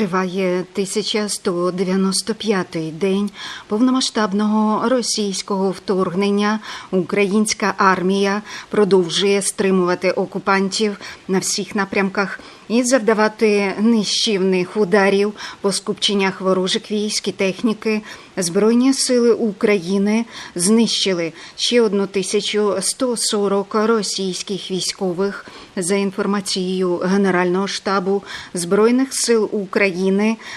Триває 1195-й день повномасштабного російського вторгнення. Українська армія продовжує стримувати окупантів на всіх напрямках і завдавати нищівних ударів по скупченнях ворожих військ і техніки. Збройні сили України знищили ще 1140 російських військових. За інформацією Генерального штабу Збройних сил України,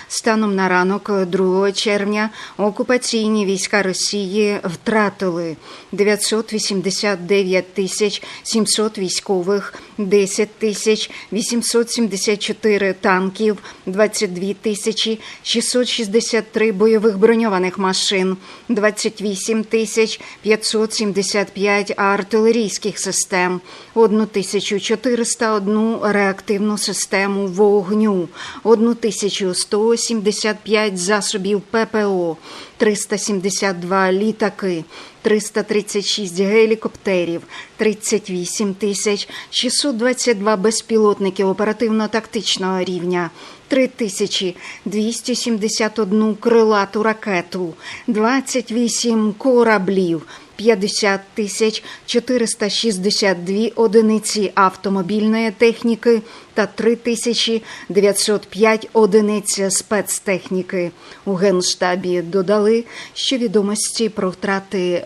станом на ранок 2 червня окупаційні війська Росії втратили 989 тисяч 700 військових, 10 тисяч 874 танків, 22 тисячі 663 бойових броньованих машин, 28 тисяч 575 артилерійських систем, 1401 реактивну систему вогню, 1175 засобів ППО, 372 літаки, 336 гелікоптерів, 38 тисяч 622 безпілотники оперативно-тактичного рівня, 3271 крилату ракету, 28 кораблів, 50 тисяч 462 одиниці автомобільної техніки та 3 тисячі 905 одиниць спецтехніки. У Генштабі додали, що відомості про втрати